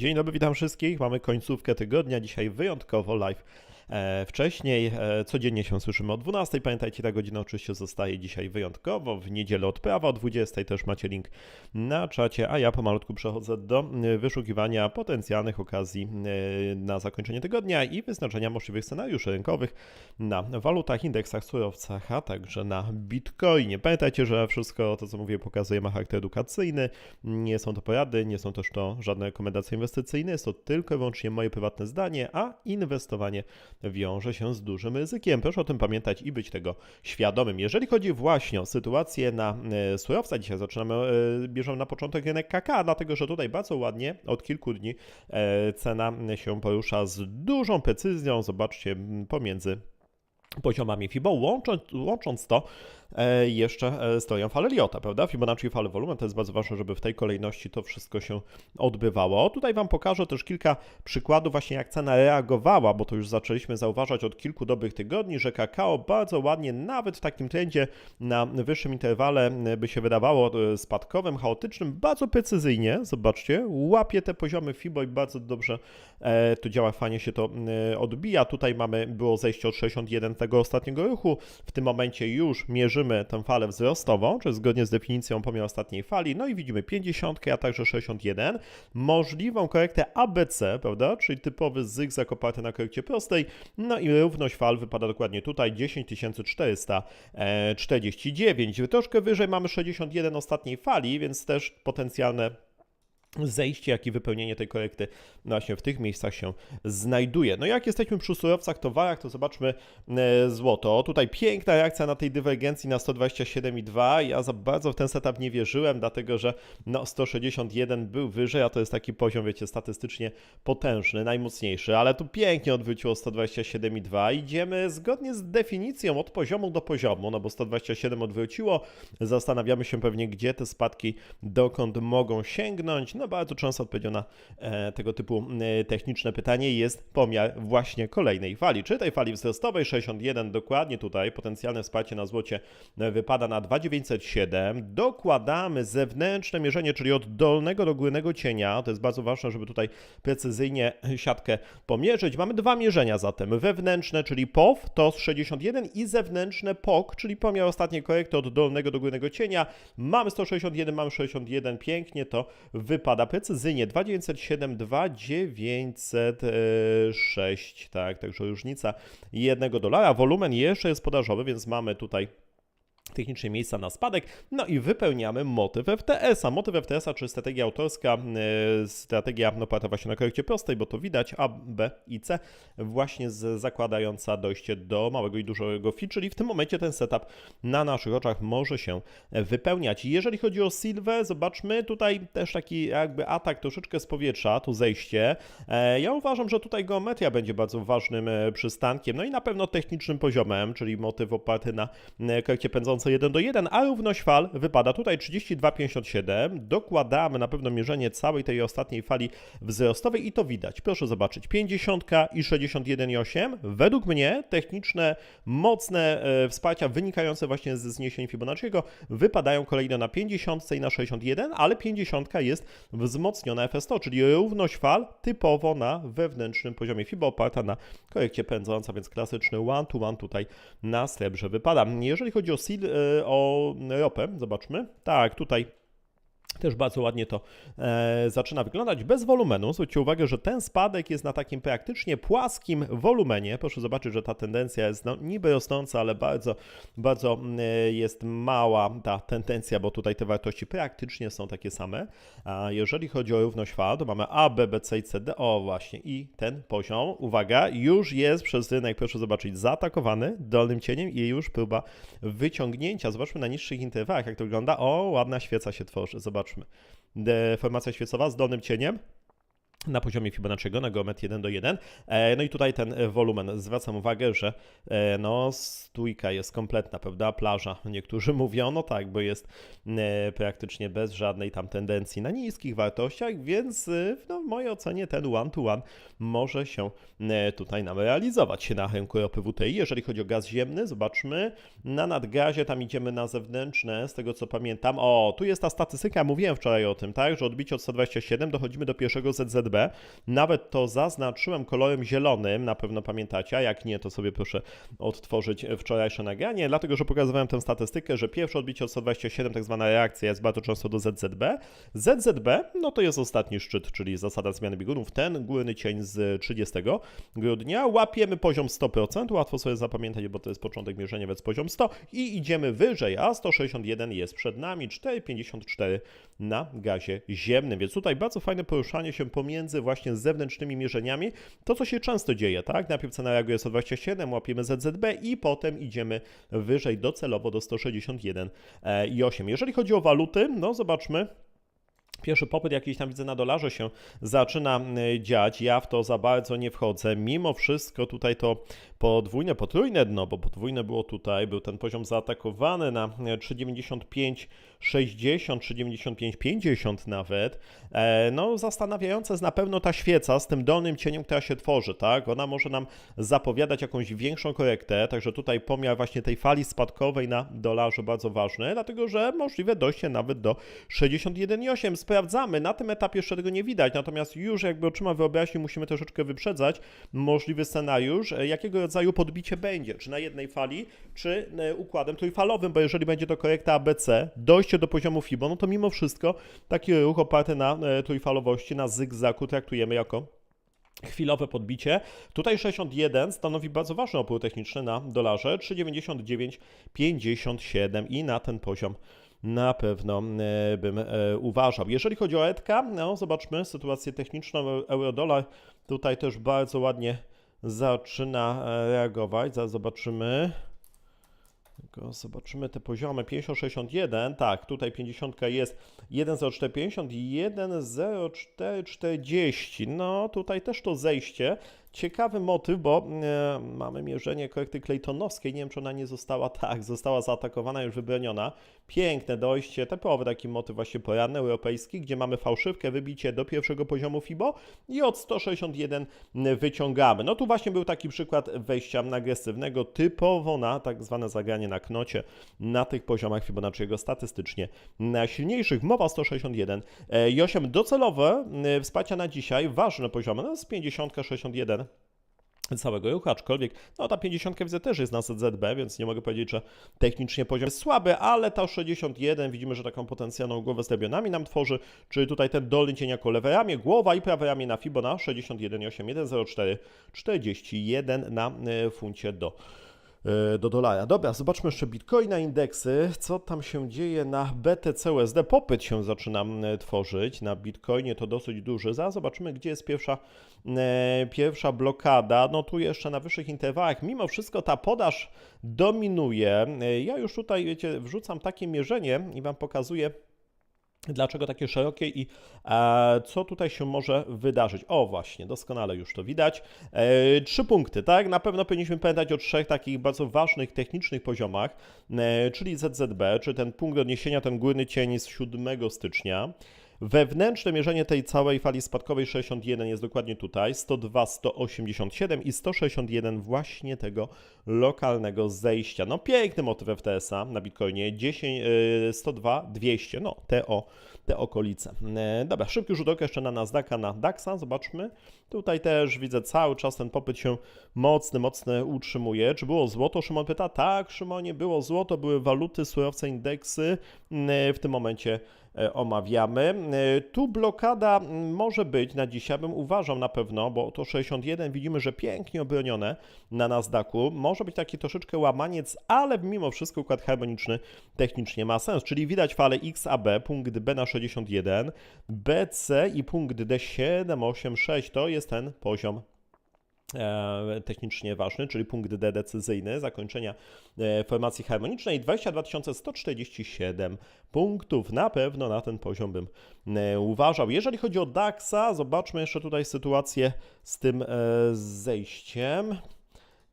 Dzień dobry, witam wszystkich. Mamy końcówkę tygodnia, dzisiaj wyjątkowo live. E, wcześniej e, codziennie się słyszymy o 12. Pamiętajcie, ta godzina oczywiście zostaje dzisiaj wyjątkowo. W niedzielę odprawa o 20. też macie link na czacie, a ja pomalutku przechodzę do e, wyszukiwania potencjalnych okazji na zakończenie tygodnia i wyznaczenia możliwych scenariuszy rynkowych na walutach, indeksach, surowcach, a także na bitcoinie. Pamiętajcie, że wszystko to, co mówię, pokazuje ma charakter edukacyjny. Nie są to porady, nie są też to żadne rekomendacje inwestycyjne, jest to tylko i wyłącznie moje prywatne zdanie, a inwestowanie wiąże się z dużym ryzykiem. Proszę o tym pamiętać i być tego świadomym. Jeżeli chodzi właśnie o sytuację na e, surowca, dzisiaj zaczynamy, e, bierzemy na początek rynek KK, dlatego że tutaj bardzo ładnie od kilku dni e, cena się porusza z dużą precyzją. Zobaczcie pomiędzy poziomami FIBO, łącząc, łącząc to jeszcze e, teorią fale Liotta, prawda? Fibonacci i fale wolumen, to jest bardzo ważne, żeby w tej kolejności to wszystko się odbywało. Tutaj Wam pokażę też kilka przykładów właśnie jak cena reagowała, bo to już zaczęliśmy zauważać od kilku dobrych tygodni, że kakao bardzo ładnie, nawet w takim trendzie na wyższym interwale e, by się wydawało e, spadkowym, chaotycznym, bardzo precyzyjnie, zobaczcie, łapie te poziomy FIBO i bardzo dobrze e, to działa, fajnie się to e, odbija. Tutaj mamy, było zejście od 61 tego ostatniego ruchu, w tym momencie już mierzymy tę falę wzrostową, czyli zgodnie z definicją pomiar ostatniej fali, no i widzimy 50, a także 61, możliwą korektę ABC, prawda, czyli typowy zygzak oparty na korekcie prostej, no i równość fal wypada dokładnie tutaj 10449. Troszkę wyżej mamy 61 ostatniej fali, więc też potencjalne zejście, jak i wypełnienie tej korekty właśnie w tych miejscach się znajduje. No jak jesteśmy przy surowcach, towarach, to zobaczmy e, złoto. Tutaj piękna reakcja na tej dywergencji na 127,2. Ja za bardzo w ten setup nie wierzyłem, dlatego że no 161 był wyżej, a to jest taki poziom, wiecie, statystycznie potężny, najmocniejszy, ale tu pięknie odwróciło 127,2. Idziemy zgodnie z definicją od poziomu do poziomu, no bo 127 odwróciło. Zastanawiamy się pewnie, gdzie te spadki, dokąd mogą sięgnąć. No bardzo często odpowiedzią na e, tego typu e, techniczne pytanie jest pomiar właśnie kolejnej fali, czy tej fali wzrostowej 61 dokładnie tutaj potencjalne wsparcie na złocie e, wypada na 2907. Dokładamy zewnętrzne mierzenie, czyli od dolnego do górnego cienia. To jest bardzo ważne, żeby tutaj precyzyjnie siatkę pomierzyć. Mamy dwa mierzenia zatem. Wewnętrzne, czyli POW to 61 i zewnętrzne POK, czyli pomiar ostatniej korekty od dolnego do górnego cienia. Mamy 161, mamy 61, pięknie to wypada precyzyjnie 2907, 2906, tak, także różnica jednego dolara. Wolumen jeszcze jest podażowy, więc mamy tutaj technicznie miejsca na spadek, no i wypełniamy motyw FTS-a. Motyw FTS-a, czyli strategia autorska, yy, strategia no, oparta właśnie na korekcie prostej, bo to widać, A, B i C, właśnie z, zakładająca dojście do małego i dużego fi, czyli w tym momencie ten setup na naszych oczach może się wypełniać. Jeżeli chodzi o Silwę, zobaczmy tutaj też taki jakby atak troszeczkę z powietrza, tu zejście. E, ja uważam, że tutaj geometria będzie bardzo ważnym e, przystankiem, no i na pewno technicznym poziomem, czyli motyw oparty na e, korekcie pędzącej 1 do 1, a równość fal wypada tutaj 32,57. Dokładamy na pewno mierzenie całej tej ostatniej fali wzrostowej i to widać. Proszę zobaczyć, 50 i 61,8. Według mnie techniczne, mocne e, wsparcia wynikające właśnie ze zniesień Fibonacciego wypadają kolejno na 50 i na 61, ale 50 jest wzmocniona FS100, czyli równość fal typowo na wewnętrznym poziomie FIBO oparta na korekcie pędząca, więc klasyczny one-to-one tutaj na srebrze wypada. Jeżeli chodzi o SIL, o ropę, zobaczmy. Tak, tutaj też bardzo ładnie to e, zaczyna wyglądać bez wolumenu. Zwróćcie uwagę, że ten spadek jest na takim praktycznie płaskim wolumenie. Proszę zobaczyć, że ta tendencja jest no, niby rosnąca, ale bardzo, bardzo e, jest mała ta tendencja, bo tutaj te wartości praktycznie są takie same. A jeżeli chodzi o równość fal, to mamy A, B, B, C i C, D. O właśnie i ten poziom, uwaga, już jest przez rynek, proszę zobaczyć, zaatakowany dolnym cieniem i już próba wyciągnięcia. Zobaczmy na niższych interwałach, jak to wygląda. O, ładna świeca się tworzy. Zobaczmy. Deformacja świecowa z dolnym cieniem na poziomie Fibonacciego, na geometrii 1 do 1. E, No i tutaj ten e, wolumen. Zwracam uwagę, że e, no stójka jest kompletna, prawda? Plaża. Niektórzy mówią, no tak, bo jest praktycznie bez żadnej tam tendencji na niskich wartościach, więc no, w mojej ocenie ten one-to-one może się tutaj nam realizować na rynku ropy WTI. Jeżeli chodzi o gaz ziemny, zobaczmy. Na nadgazie tam idziemy na zewnętrzne, z tego co pamiętam. O, tu jest ta statystyka, mówiłem wczoraj o tym, tak, że odbicie od 127 dochodzimy do pierwszego ZZB Nawet to zaznaczyłem kolorem zielonym, na pewno pamiętacie, a jak nie, to sobie proszę odtworzyć wczorajsze nagranie, dlatego że pokazywałem tę statystykę, że pierwsze odbicie od 127, tak zwana reakcja jest bardzo często do ZZB. ZZB, no to jest ostatni szczyt, czyli zasada zmiany biegunów, ten górny cień z 30 grudnia. Łapiemy poziom 100%, łatwo sobie zapamiętać, bo to jest początek mierzenia, więc poziom 100 i idziemy wyżej, a 161 jest przed nami, 4,54 na gazie ziemnym, więc tutaj bardzo fajne poruszanie się pomiędzy właśnie zewnętrznymi mierzeniami, to co się często dzieje, tak? Najpierw cena reaguje 127, łapiemy ZZB i potem idziemy wyżej docelowo do 161 e, i 8. Jeżeli chodzi o waluty, no zobaczmy, Pierwszy popyt jakiś tam widzę na dolarze się zaczyna dziać. Ja w to za bardzo nie wchodzę. Mimo wszystko tutaj to podwójne, potrójne dno, bo podwójne było tutaj, był ten poziom zaatakowany na 3,95, 60, 3,95, 50 nawet. E, no zastanawiające jest na pewno ta świeca z tym dolnym cieniem, która się tworzy, tak? Ona może nam zapowiadać jakąś większą korektę, także tutaj pomiar właśnie tej fali spadkowej na dolarze bardzo ważny, dlatego że możliwe dojście nawet do 61,8. Sprawdzamy, na tym etapie jeszcze tego nie widać, natomiast już jakby oczyma wyobraźni musimy troszeczkę wyprzedzać możliwy scenariusz, e, jakiego rodzaju podbicie będzie, czy na jednej fali, czy e, układem trójfalowym, bo jeżeli będzie to korekta ABC, dojście do poziomu FIBO, no to mimo wszystko taki ruch oparty na e, trójfalowości, na zygzaku traktujemy jako chwilowe podbicie. Tutaj 61 stanowi bardzo ważny opór techniczny na dolarze, 3,9957 i na ten poziom na pewno e, bym e, uważał. Jeżeli chodzi o ETKA, no zobaczmy sytuację techniczną, euro-dolar tutaj też bardzo ładnie zaczyna reagować. Zaraz zobaczymy. Tylko zobaczymy te poziomy. 50,61, tak, tutaj 50 jest 1,0450 i 1,0440. No, tutaj też to zejście. Ciekawy motyw, bo e, mamy mierzenie korekty Claytonowskiej. Nie wiem, czy ona nie została tak, została zaatakowana, już wybroniona. Piękne dojście, typowy taki motyw właśnie poranny europejski, gdzie mamy fałszywkę, wybicie do pierwszego poziomu FIBO i od 161 wyciągamy. No tu właśnie był taki przykład wejścia agresywnego, typowo na tak zwane zagranie na knocie, na tych poziomach Fibonacciego statystycznie najsilniejszych. Mowa 161 e, i 8 docelowe e, wsparcia na dzisiaj, ważne poziomy, no z 50, 61 całego ruchu, aczkolwiek no ta 50 widzę też jest na ZZB, więc nie mogę powiedzieć, że technicznie poziom jest słaby, ale ta 61 widzimy, że taką potencjalną głowę z lebionami nam tworzy, czyli tutaj ten dolny cień jako lewe ramię, głowa i prawe ramię na Fibo na 61,8, 1,04, 41 na funcie do do dolara. Dobra, zobaczmy jeszcze Bitcoina, indeksy. Co tam się dzieje na BTC USD? Popyt się zaczyna e, tworzyć. Na Bitcoinie to dosyć duży. Zaraz zobaczymy, gdzie jest pierwsza, e, pierwsza blokada. No tu jeszcze na wyższych interwałach. Mimo wszystko ta podaż dominuje. E, ja już tutaj, wiecie, wrzucam takie mierzenie i Wam pokazuję Dlaczego takie szerokie i e, co tutaj się może wydarzyć? O, właśnie, doskonale już to widać. E, trzy punkty, tak? Na pewno powinniśmy pamiętać o trzech takich bardzo ważnych technicznych poziomach, e, czyli ZZB, czy ten punkt odniesienia, ten górny cień z 7 stycznia. Wewnętrzne mierzenie tej całej fali spadkowej 61 jest dokładnie tutaj, 102, 187 i 161 właśnie tego lokalnego zejścia. No piękny motyw FTS-a na Bitcoinie, 10, 102, 200, no te o te okolice. E, dobra, szybki rzut oka jeszcze na Nasdaqa, na DAXa, zobaczmy. Tutaj też widzę cały czas ten popyt się mocny, mocny utrzymuje. Czy było złoto? Szymon pyta. Tak, Szymonie, było złoto, były waluty, surowce, indeksy. E, w tym momencie e, omawiamy. Tu blokada może być na dzisiaj, bym uważał na pewno, bo to 61 widzimy, że pięknie obronione na Nasdaqu. Może być taki troszeczkę łamaniec, ale mimo wszystko układ harmoniczny technicznie ma sens, czyli widać falę XAB, punkt B na 61, BC i punkt D786 to jest ten poziom e, technicznie ważny, czyli punkt D decyzyjny zakończenia e, formacji harmonicznej 22 147 punktów. Na pewno na ten poziom bym e, uważał. Jeżeli chodzi o DAXa, zobaczmy jeszcze tutaj sytuację z tym zejściem.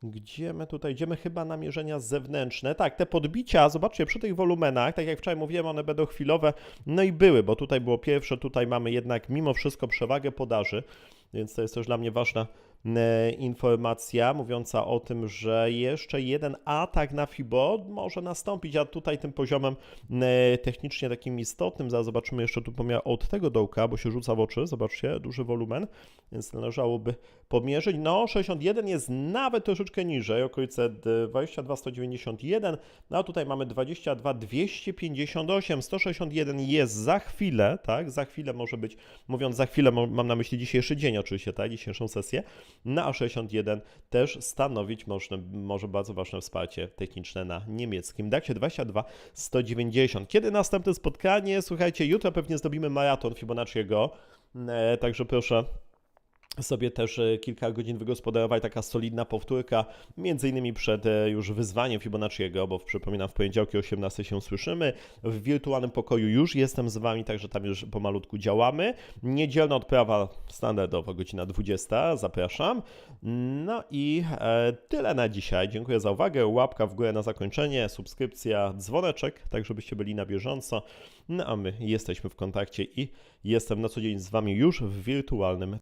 Gdzie my tutaj idziemy? Chyba na mierzenia zewnętrzne. Tak, te podbicia, zobaczcie, przy tych wolumenach, tak jak wczoraj mówiłem, one będą chwilowe. No i były, bo tutaj było pierwsze, tutaj mamy jednak mimo wszystko przewagę podaży, więc to jest też dla mnie ważna informacja mówiąca o tym, że jeszcze jeden atak na FIBO może nastąpić, a tutaj tym poziomem e, technicznie takim istotnym, zaraz zobaczymy jeszcze tu pomiar od tego dołka, bo się rzuca w oczy, zobaczcie, duży wolumen, więc należałoby pomierzyć. No, 61 jest nawet troszeczkę niżej, okolice 22 191, no a tutaj mamy 22 258, 161 jest za chwilę, tak, za chwilę może być, mówiąc za chwilę, mam na myśli dzisiejszy dzień oczywiście, tak, dzisiejszą sesję, no a 61 też stanowić może, może bardzo ważne wsparcie techniczne na niemieckim DAXie 22 190. Kiedy następne spotkanie? Słuchajcie, jutro pewnie zrobimy maraton Fibonacciego, e, także proszę sobie też e, kilka godzin wygospodarować, taka solidna powtórka, między innymi przed e, już wyzwaniem Fibonacciego, bo przypominam, w poniedziałki o 18 się słyszymy, w wirtualnym pokoju już jestem z Wami, także tam już pomalutku działamy. Niedzielna odprawa standardowo, godzina 20, zapraszam. No i e, tyle na dzisiaj, dziękuję za uwagę, łapka w górę na zakończenie, subskrypcja, dzwoneczek, tak żebyście byli na bieżąco, no a my jesteśmy w kontakcie i jestem na co dzień z Wami już w wirtualnym